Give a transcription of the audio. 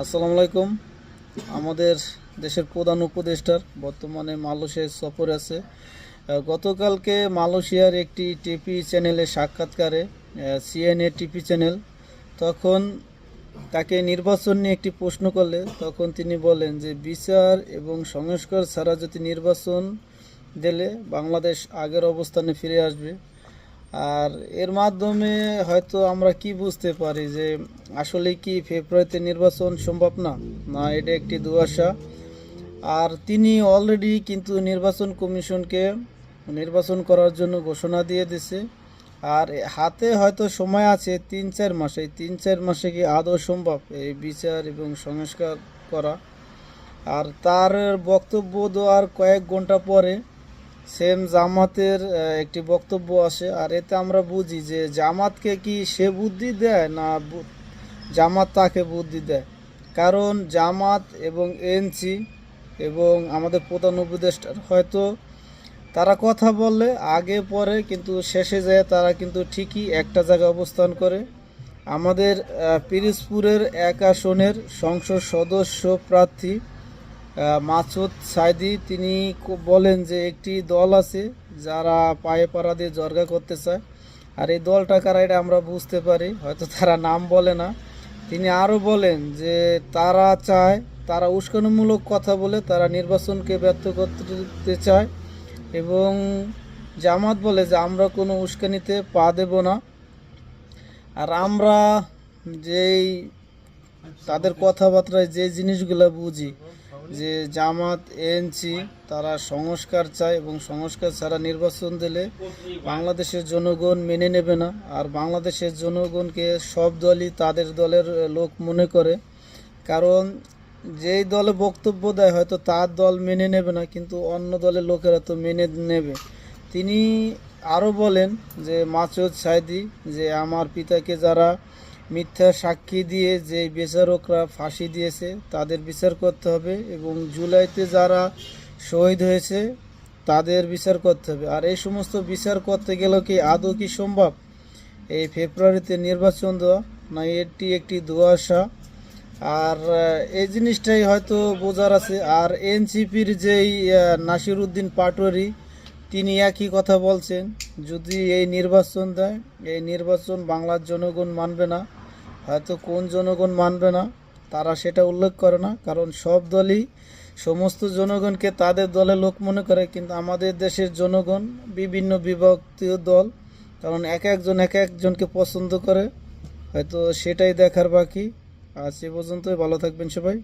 আসসালামু আলাইকুম। আমাদের দেশের প্রধান উপদেষ্টার বর্তমানে মালয়েশিয়ায় সফর আছে। গতকালকে মালয়েশিয়ার একটি টিভি চ্যানেলে সাক্ষাৎকারে সিএনএ টিভি চ্যানেল তখন তাকে নির্বাচন নিয়ে একটি প্রশ্ন করলে তখন তিনি বলেন যে, বিচার এবং সংস্কার ছাড়া যদি নির্বাচন দিলে বাংলাদেশ আগের অবস্থানে ফিরে আসবে। আর এর মাধ্যমে হয়তো আমরা কি বুঝতে পারি যে আসলে কি ফেব্রুয়ারিতে নির্বাচন সম্ভব না? না, এটা একটি দুয়াশা আর তিনি অলরেডি কিন্তু নির্বাচন কমিশনকে নির্বাচন করার জন্য ঘোষণা দিয়ে দিছে। আর হাতে হয়তো সময় আছে তিন চার মাসে। তিন চার মাসে কি আদৌ সম্ভব এই বিচার এবং সংস্কার করা? আর তার বক্তব্য দেওয়ার কয়েক ঘণ্টা পরে সেম জামাতের একটি বক্তব্য আসে। আর এতে আমরা বুঝি যে জামাতকে কি সে বুদ্ধি দেয় না জামাত তাকে বুদ্ধি দেয়? কারণ জামাত এবং এনসি এবং আমাদের প্রধান উপদেষ্টার হয়তো তারা কথা বললে আগে, পরে, কিন্তু শেষে যায় তারা কিন্তু ঠিকই একটা জায়গায় অবস্থান করে। আমাদের পিরিজপুরের এক আসনের সংসদ সদস্য প্রার্থী মাসুদ সাইদি, তিনি বলেন যে একটি দল আছে যারা পায়ে পাড়া দিয়ে জর্গা করতে চায়। আর এই দলটা কারা এটা আমরা বুঝতে পারি, হয়তো তারা নাম বলে না। তিনি আরও বলেন যে তারা চায়, তারা উস্কানিমূলক কথা বলে, তারা নির্বাচনকে ব্যর্থ করতে চায় এবং জামাত বলে যে আমরা কোনো উস্কানিতে পা দেব না। আর আমরা যেই তাদের কথাবার্তায় যে জিনিসগুলো বুঝি যে জামাত এনসি তারা সংস্কার চায় এবং সংস্কার ছাড়া নির্বাচন দিলে বাংলাদেশের জনগণ মেনে নেবে না। আর বাংলাদেশের জনগণকে সব দলই তাদের দলের লোক মনে করে। কারণ যেই দলে বক্তব্য দেয় হয়তো তার দল মেনে নেবে না, কিন্তু অন্য দলের লোকেরা তো মেনে নেবে। তিনি আরও বলেন যে মাসুদ সাইদি, যে আমার পিতাকে যারা মিথ্যা সাক্ষী দিয়ে যে বিচারকরা ফাঁসি দিয়েছে, তাদের বিচার করতে হবে এবং জুলাইতে যারা শহীদ হয়েছে, তাদের বিচার করতে হবে। আর এই সমস্ত বিচার করতে গেলেও কি আদৌ কি সম্ভব? এই ফেব্রুয়ারিতে নির্বাচন দেওয়া, না এটি একটি দুয়াশা আর এই জিনিসটাই হয়তো বোঝার আছে। আর এনসিপির যেই নাসির উদ্দিন পাটোয়ারি, তিনি একই কথা বলছেন, যদি এই নির্বাচন দেয়, এই নির্বাচন বাংলার জনগণ মানবে না। হয়তো কোন জনগণ মানবে না, তারা সেটা উল্লেখ করে না, কারণ সব দলই সমস্ত জনগণকে তাদের দলে লোক মনে করে, কিন্তু আমাদের দেশের জনগণ বিভিন্ন বিভক্তীয় দল, কারণ এক একজন এক একজনকে পছন্দ করে। হয়তো সেটাই দেখার বাকি। আজ এ পর্যন্তই, ভালো থাকবেন সবাই।